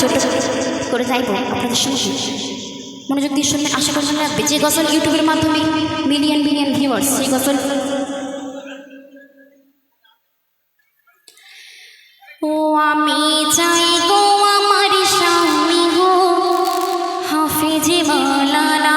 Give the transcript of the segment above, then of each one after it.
ছোট করে যাইব আপনাদের সঙ্গে। মনোযোগ দিয়ে শুনবেন, আশা করবেন না, যে গজল ইউটিউবের মাধ্যমে মিলিয়ন মিলিয়ন ভিউয়ার্স সেই গজল। ও, আমি চাই গো আমার স্বামী গো, হাফেজে মালানা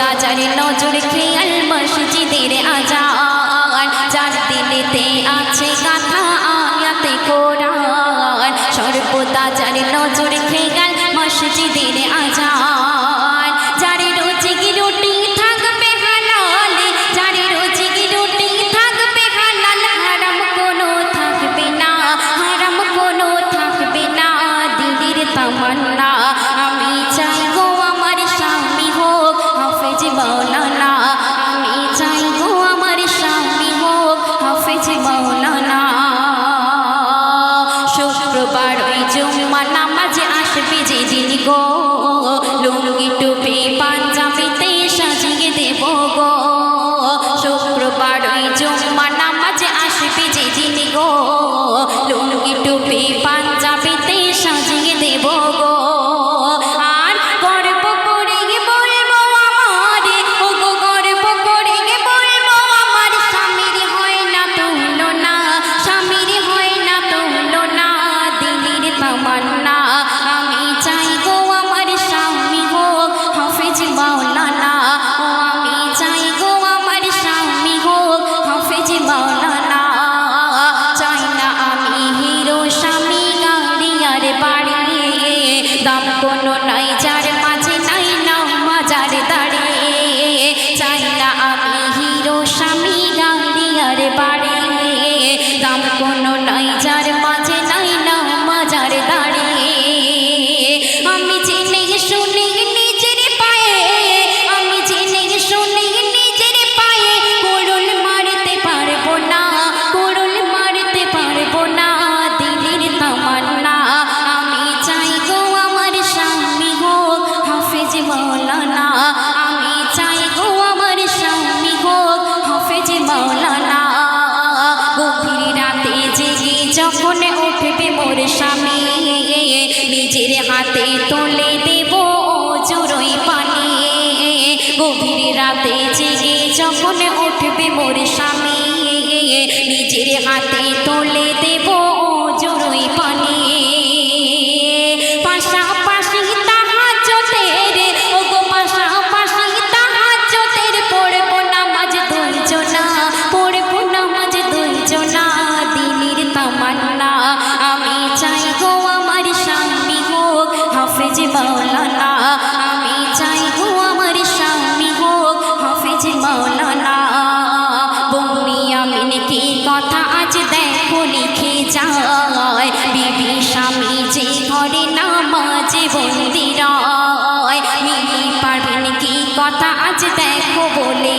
খোদাচার নজর খেয়াল, মসজিদের আজান। যার দিলেতে আছে গাথা আয়াতে কোরআন। সর্বদাচার নজর খেয়াল, মসজিদের বারোই জুম্মা নামাজে আসবে যে যেদিন গো লুঙ্গি টুপি রাতে তোলে দেব জোরই পানি। গভীর রাতে জেগে যখন উঠবে মোর স্বামী, নিজের হাতে তোলে দেব মাওলানা আমি চাই গো আমার স্বামী হোক হাফেজ মাওলানা বমি আমি নাকি কথা আজ দেখো, লিখে যায়। বিবি স্বামী যে ঘরে নামাজে বন্দিরায় মিলি পারবেন, কি কথা আজ দেখো বলে